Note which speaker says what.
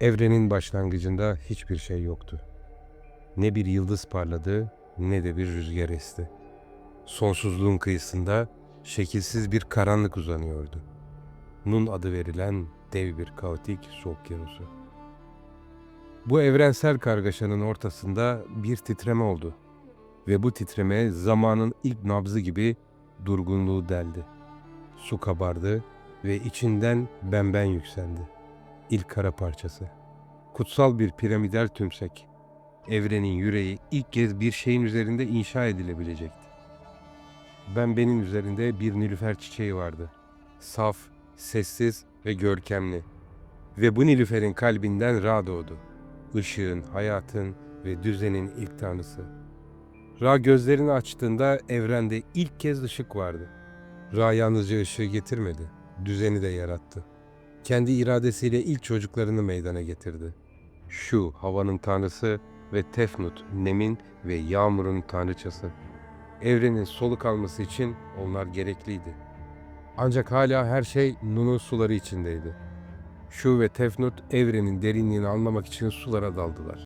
Speaker 1: Evrenin başlangıcında hiçbir şey yoktu. Ne bir yıldız parladı ne de bir rüzgar esti. Sonsuzluğun kıyısında şekilsiz bir karanlık uzanıyordu. Nun adı verilen dev bir kaotik su okyanusu. Bu evrensel kargaşanın ortasında bir titreme oldu ve bu titreme zamanın ilk nabzı gibi durgunluğu deldi. Su kabardı ve içinden benben yükseldi. İlk kara parçası. Kutsal bir piramidal tümsek. Evrenin yüreği ilk kez bir şeyin üzerinde inşa edilebilecekti. Benbenin üzerinde bir nilüfer çiçeği vardı. Saf, sessiz ve görkemli. Ve bu nilüferin kalbinden Ra doğdu. Işığın, hayatın ve düzenin ilk tanrısı. Ra gözlerini açtığında evrende ilk kez ışık vardı. Ra yalnızca ışığı getirmedi, düzeni de yarattı. Kendi iradesiyle ilk çocuklarını meydana getirdi. Şu havanın tanrısı ve Tefnut nemin ve yağmurun tanrıçası. Evrenin soluk alması için onlar gerekliydi. Ancak hala her şey Nun'un suları içindeydi. Şu ve Tefnut evrenin derinliğini anlamak için sulara daldılar.